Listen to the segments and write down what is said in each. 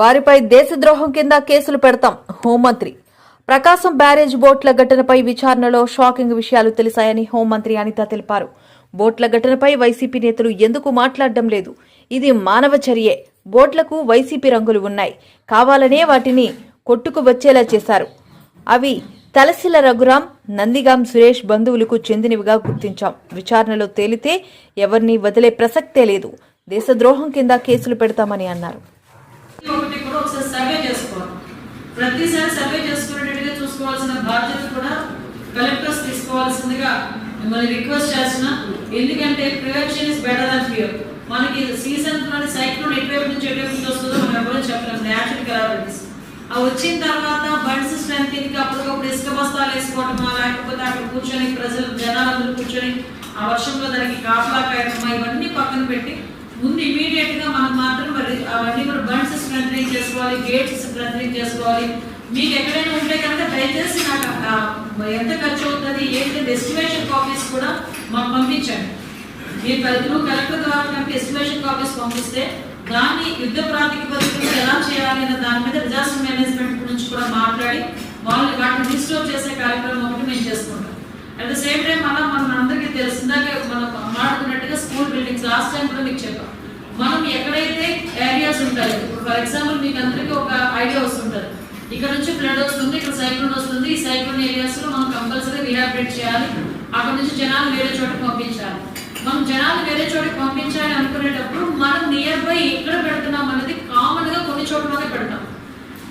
వారిపై దేశద్రోహం కింద కేసులు పెడతాం హోంమంత్రి. ప్రకాశం బ్యారేజ్ బోట్ల ఘటనపై విచారణలో షాకింగ్ విషయాలు తెలిసాయని హోంమంత్రి అనిత తెలిపారు. బోట్ల ఘటనపై వైసీపీ నేతలు ఎందుకు మాట్లాడడం లేదు? ఇది మానవ చర్యే. బోట్లకు వైసీపీ రంగులు ఉన్నాయి. కావాలనే వాటిని కొట్టుకు వచ్చేలా చేశారు. అవి తలసిల రఘురాం నందిగాం సురేష్ బంధువులకు చెందినవిగా గుర్తించాం. విచారణలో తేలితే ఎవరిని వదిలే ప్రసక్తే లేదు. దేశద్రోహం కింద కేసులు పెడతామని అన్నారు ఒకటి కూడా ఒకసారి సర్వే చేసుకోవాలి ప్రతిసారి సర్వే చేసుకునేటట్టుగా చూసుకోవాల్సిన బాధ్యత కూడా కలెక్టర్స్ తీసుకోవాల్సిందిగా మిమ్మల్ని రిక్వెస్ట్ చేస్తున్నా. ఎందుకంటే prevention is better than fear. మనకి సీజన్లోని సైక్లోన్ ఎటువైపు నుంచి ఎటువైపు నుంచి వస్తుందో మనం ఎవరు చెప్పలేము న్యాచురల్ కెలామిటీస్ ఆ వచ్చిన తర్వాత బండ్స్ స్ట్రెంత్కి అప్పటికప్పుడు ఇసుక బస్తాలు వేసుకోవటమా లేకపోతే అక్కడ కూర్చొని ప్రజలు జనాలందరూ కూర్చొని ఆ వర్షంలో దానికి కాపలా కాయటమా ఇవన్నీ పక్కన పెట్టి ముందు ఇమీడియట్గా మనం మాత్రం మరి అవన్నీ కూడా బండ్స్ స్ట్రెంథనింగ్ చేసుకోవాలి గేట్స్ స్ట్రెంథనింగ్ చేసుకోవాలి. మీకు ఎక్కడైనా ఉంటే కనుక దయచేసి నాకు ఎంత ఖర్చు అవుతుంది ఏంటి ఎస్టిమేషన్ కాపీస్ కూడా మాకు పంపించండి. మీరు ప్రజలు కలెక్టర్ ద్వారా కనుక ఎస్టిమేషన్ కాపీస్ పంపిస్తే దాన్ని యుద్ధ ప్రాతిపదికన ఎలా చేయాలి అనే దాని మీద డిజాస్టర్ మేనేజ్మెంట్ గురించి కూడా మాట్లాడి వాళ్ళు వాటిని డిస్టర్బ్ చేసే కార్యక్రమం ఒకటి మేము చేసుకుంటాం. అట్ ద సేమ్ టైం అలా మనం అందరికీ తెలుసు మనం మాట్లాడుకున్నట్టుగా స్కూల్ బిల్డింగ్స్ లాస్ట్ టైం కూడా మీకు చెప్పాం. మనం ఎక్కడైతే ఏరియాస్ ఉంటాయి ఇప్పుడు ఫర్ ఎగ్జాంపుల్ మీకు అందరికీ ఒక ఐడియా వస్తుంటుంది. ఇక్కడ నుంచి ఫ్లడ్ వస్తుంది ఇక్కడ సైక్లోన్ వస్తుంది ఈ సైక్లోన్ ఏరియాస్లో మనం కంపల్సరీ రీహాబిలిట్ చేయాలి. అక్కడ నుంచి జనాలు వేరే చోటకి పంపించాలి. మనం జనాలు వేరే చోటకి పంపించాలి అనుకునేటప్పుడు మనం నియర్ బై ఎక్కడ పెడుతున్నాం అనేది కామన్గా కొన్ని చోట్లనే పెడతాం.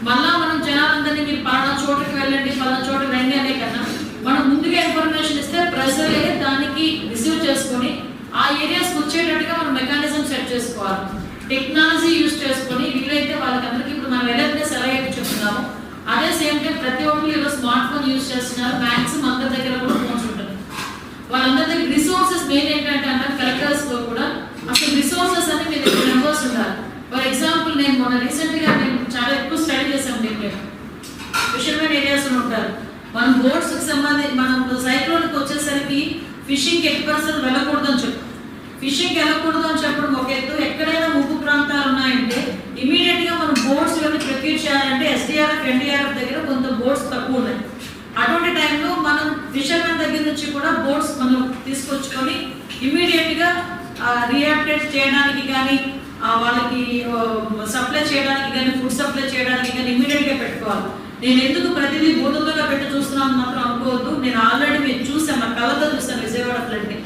మళ్ళా మనం జనాలందరినీ మీరు పలానా చోటుకి వెళ్ళండి పలానా చోట రండి అనే కన్నా మనం ముందుగా ఇన్ఫర్మేషన్ ఇస్తే ప్రజలే దానికి రిసీవ్ చేసుకొని ఆ ఏరియాస్కి వచ్చేటట్టుగా చేసుకోవాలి. టెక్నాలజీ యూజ్ చేసుకొని వీలైతే వాళ్ళకందరికీ ఇప్పుడు మనం అవేర్నెస్ సెలవు అయితే చెప్తున్నామో. అదే సేమ్ టైం ప్రతి ఒక్కరు ఈరోజు స్మార్ట్ ఫోన్ యూజ్ చేస్తున్నారు. మ్యాక్సిమం అందరి దగ్గర కూడా ఫోన్స్ ఉంటుంది వాళ్ళందరి దగ్గర రిసోర్సెస్ మెయిన్ ఏంటంటే అంటే కలెక్టర్స్లో కూడా అసలు రిసోర్సెస్ అని మీ దగ్గర నెంబర్స్ ఉండాలి. ఫర్ ఎగ్జాంపుల్ నేను మొన్న రీసెంట్గా నేను చాలా ఎక్కువ స్టడీ చేశాను దీంట్లో. ఫిషర్మెన్ ఏరియాస్లో ఉంటారు. మనం బోట్స్కి సంబంధించి మనం సైక్లోన్కి వచ్చేసరికి ఫిషింగ్ ఎట్టి వెళ్ళకూడదు అని చెప్పు. ఫిషింగ్ వెళ్ళకూడదు అని చెప్పడం ఒక ఎత్తు. ఎక్కడైనా ముప్పు ప్రాంతాలు ఉన్నాయంటే ఇమీడియట్గా మనం బోట్స్ ఇవన్నీ ప్రొక్యూర్ చేయాలంటే ఎస్డిఆర్ఎఫ్ ఎన్డీఆర్ఎఫ్ దగ్గర కొంత బోట్స్ తక్కువ ఉన్నాయి. అటువంటి టైంలో మనం ఫిషర్మెన్ దగ్గర నుంచి కూడా బోట్స్ మనం తీసుకొచ్చుకొని ఇమీడియట్గా రియాక్టేట్ చేయడానికి కానీ వాళ్ళకి సప్లై చేయడానికి కానీ ఫుడ్ సప్లై చేయడానికి కానీ ఇమీడియట్గా పెట్టుకోవాలి. నేను ఎందుకు ప్రతిదీ బూతులుగా పెట్టి చూస్తున్నాను మాత్రం అనుకోవద్దు. నేను ఆల్రెడీ మీరు చూసి నా కళ్ళతో చూసాను విజయవాడ ఫ్లడ్ని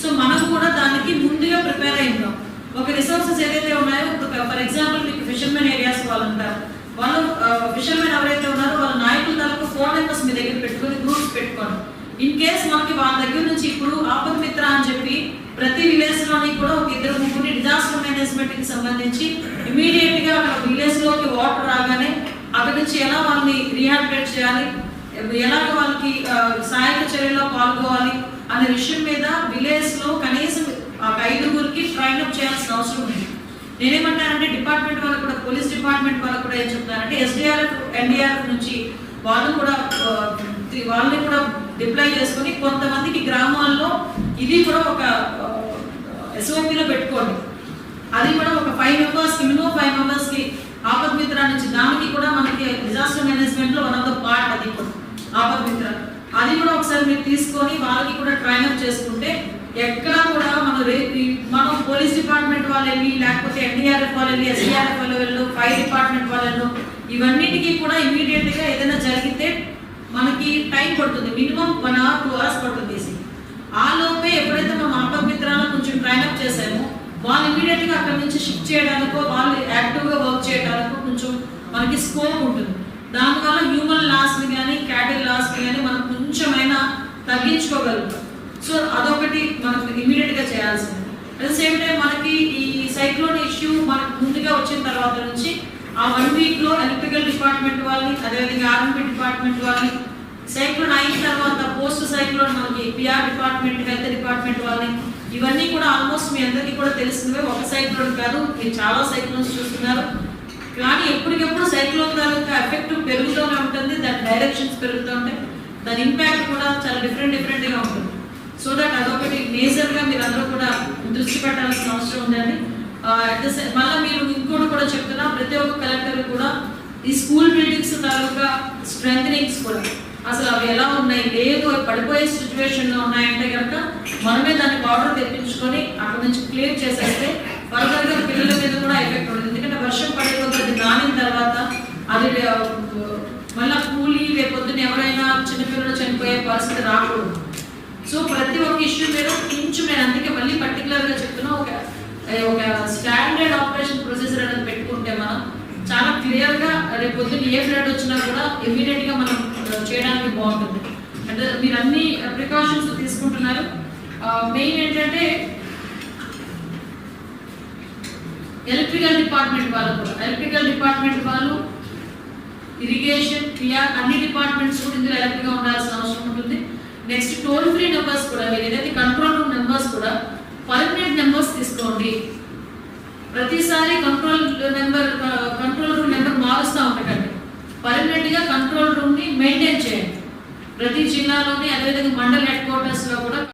సో మనం కూడా దానికి ముందుగా ప్రిపేర్ అయి ఉన్నాం ఒక రిసోర్సెస్ ఏదైతే ఉన్నాయో ఫర్ ఎగ్జాంపుల్ మీకు ఫిషర్మెన్ ఏరియాస్ వాళ్ళు ఉంటారు వాళ్ళు ఫిషర్మెన్ ఎవరైతే ఉన్నారో వాళ్ళ నాయకుల తరపు ఫోన్ నెంబర్స్ మీ దగ్గర పెట్టుకొని గ్రూప్స్ పెట్టుకోండి ఇన్ కేస్ మనకి వాళ్ళ దగ్గర నుంచి ఇప్పుడు ఆపద్ మిత్ర అని చెప్పి ప్రతి విలేజ్లోని కూడా ఒక ఇద్దరు ముగ్గురిని డిజాస్టర్ మేనేజ్మెంట్కి సంబంధించి ఇమీడియట్గా అక్కడ విలేజ్లోకి వాటర్ రాగానే అక్కడ నుంచి ఎలా వాళ్ళని రీహాబిలేట్ చేయాలి ఎలాగ వాళ్ళకి సాయంత్ర సహాయక చర్యలో పాల్గొవాలి అనే విషయం మీద విలేజ్లో కనీసం ఆ ఐదుగురికి ట్రైన్ అప్ చేయాల్సిన అవసరం ఉంది నేనేమంటానంటే డిపార్ట్మెంట్ వాళ్ళకు కూడా పోలీస్ డిపార్ట్మెంట్ వాళ్ళకు కూడా ఏం చెప్తానంటే ఎస్డిఆర్ఎఫ్ ఎన్డీఆర్ఎఫ్ నుంచి వాళ్ళు కూడా వాళ్ళని కూడా డిప్లాయ్ చేసుకొని కొంతమందికి గ్రామాల్లో ఇది కూడా ఒక ఎస్ఓపిలో పెట్టుకోండి. అది కూడా ఒక ఫైవ్ మెంబర్స్కి మినిమం ఫైవ్ మెంబర్స్కి ఆపద్ మిత్ర నుంచి దానికి కూడా మనకి డిజాస్టర్ మేనేజ్మెంట్లో వన్ ఆఫ్ ద పార్ట్ అది కూడా ఆపద్ మిత్ర. అది కూడా ఒకసారి మీరు తీసుకొని వాళ్ళకి కూడా ట్రైన్ అప్ చేసుకుంటే ఎక్కడా కూడా మన మనం పోలీస్ డిపార్ట్మెంట్ వాళ్ళని లేకపోతే ఎన్డీఆర్ఎఫ్ వాళ్ళని వెళ్ళి ఎస్డీఆర్ఎఫ్ వాళ్ళు ఫైర్ డిపార్ట్మెంట్ వాళ్ళు ఇవన్నిటికీ కూడా ఇమీడియట్గా ఏదైనా జరిగితే మనకి టైం పడుతుంది. Minimum one hour two hours పడుతుంది ఆ లోపే ఎప్పుడైతే మనం ఆపద్ మిత్రాలను కొంచెం ట్రైన్ అప్ చేసామో వాళ్ళు ఇమీడియట్గా అక్కడ నుంచి షిఫ్ట్ చేయడానికో వాళ్ళు యాక్టివ్గా వర్క్ చేయడానికో కొంచెం మనకి స్కోప్ ఉంటుంది. దానివల్ల హ్యూమన్ లాస్ని కానీ క్యాటిల్ లాస్ని కానీ మనం కొంచెమైనా తగ్గించుకోగలుగుతాం. సో అదొకటి మనకు ఇమీడియట్ చేయాల్సి ఉంది అట్ ద సేమ్ టైం మనకి ఈ సైక్లోన్ ఇష్యూ మనకు ముందుగా వచ్చిన తర్వాత నుంచి ఆ వన్ వీక్లో ఎలక్ట్రికల్ డిపార్ట్మెంట్ వాళ్ళని అదేవిధంగా ఆర్మీ డిపార్ట్మెంట్ వాళ్ళని సైక్లోన్ అయిన తర్వాత పోస్ట్ సైక్లోన్ మనకి P R department health department వాళ్ళని ఇవన్నీ కూడా ఆల్మోస్ట్ మీ అందరికీ కూడా తెలిసినవే. ఒక సైక్లోన్ కాదు మీరు చాలా సైక్లోన్స్ చూస్తున్నారు. కానీ ఎప్పటికెప్పుడు సైక్లోన్ తాలూకా ఎఫెక్ట్ పెరుగుతూనే ఉంటుంది దాని డైరెక్షన్స్ పెరుగుతూ ఉంటాయి. దాని ఇంపాక్ట్ కూడా చాలా డిఫరెంట్ డిఫరెంట్గా ఉంటుంది. సో దట్ అదొకటి మేజర్గా మీరు అందరూ కూడా దృష్టి పెట్టాల్సిన అవసరం ఉందండి. మళ్ళీ మీరు ఇంకోటి కూడా చెప్తున్నా ప్రతి ఒక్క కలెక్టర్ కూడా ఈ స్కూల్ బిల్డింగ్స్ తాలూకా స్ట్రెంగ్ కూడా అసలు అవి ఎలా ఉన్నాయి లేదు పడిపోయే సిచ్యువేషన్లో ఉన్నాయంటే కనుక మనమే దాన్ని బార్డర్ తెప్పించుకొని అక్కడ నుంచి క్లియర్ చేసేస్తే ఫర్దర్ పిల్లల మీద కూడా ఎఫెక్ట్ ఉంటుంది ఎందుకంటే వర్షం పడే కొద్ది నానిన తర్వాత అది మళ్ళీ కూలి రేపొద్దున ఎవరైనా చిన్నపిల్లలు చనిపోయే పరిస్థితి రాకూడదు. సో ప్రతి ఒక్క ఇష్యూ మీద కొంచెం నేను అందుకే మళ్ళీ పర్టికులర్గా చెప్తున్నా ఒక ఒక స్టాండర్డ్ ఆపరేషన్ ప్రొసీజర్ అనేది పెట్టుకుంటే మనం చాలా క్లియర్గా రేపు పొద్దున్న ఏ ఫ్లడ్ వచ్చినా కూడా ఇమీడియట్గా మనం చేయడానికి బాగుంటుంది. అంటే మీరు అన్ని ప్రికాషన్స్ తీసుకుంటున్నారు. మెయిన్ ఏంటంటే ఎలక్ట్రికల్ డిపార్ట్మెంట్ వాళ్ళు కూడా ఎలక్ట్రికల్ డిపార్ట్మెంట్ వాళ్ళు ఇరిగేషన్ క్రియా అన్ని డిపార్ట్మెంట్స్ కూడా ఇందులో ఎలక్ట్రిక్గా ఉండాల్సిన అవసరం ఉంటుంది. నెక్స్ట్ టోల్ ఫ్రీ నెంబర్స్ కూడా మీరు ఏదైతే కంట్రోల్ రూమ్ నెంబర్స్ కూడా పర్మనెంట్ నెంబర్స్ తీసుకోండి. ప్రతిసారి control number control room number మారుస్తూ ఉండకండి పర్మనెంట్గా కంట్రోల్ రూమ్ని మెయింటైన్ చేయండి. ప్రతి జిల్లాలోని అదేవిధంగా మండల్ హెడ్ క్వార్టర్స్లో కూడా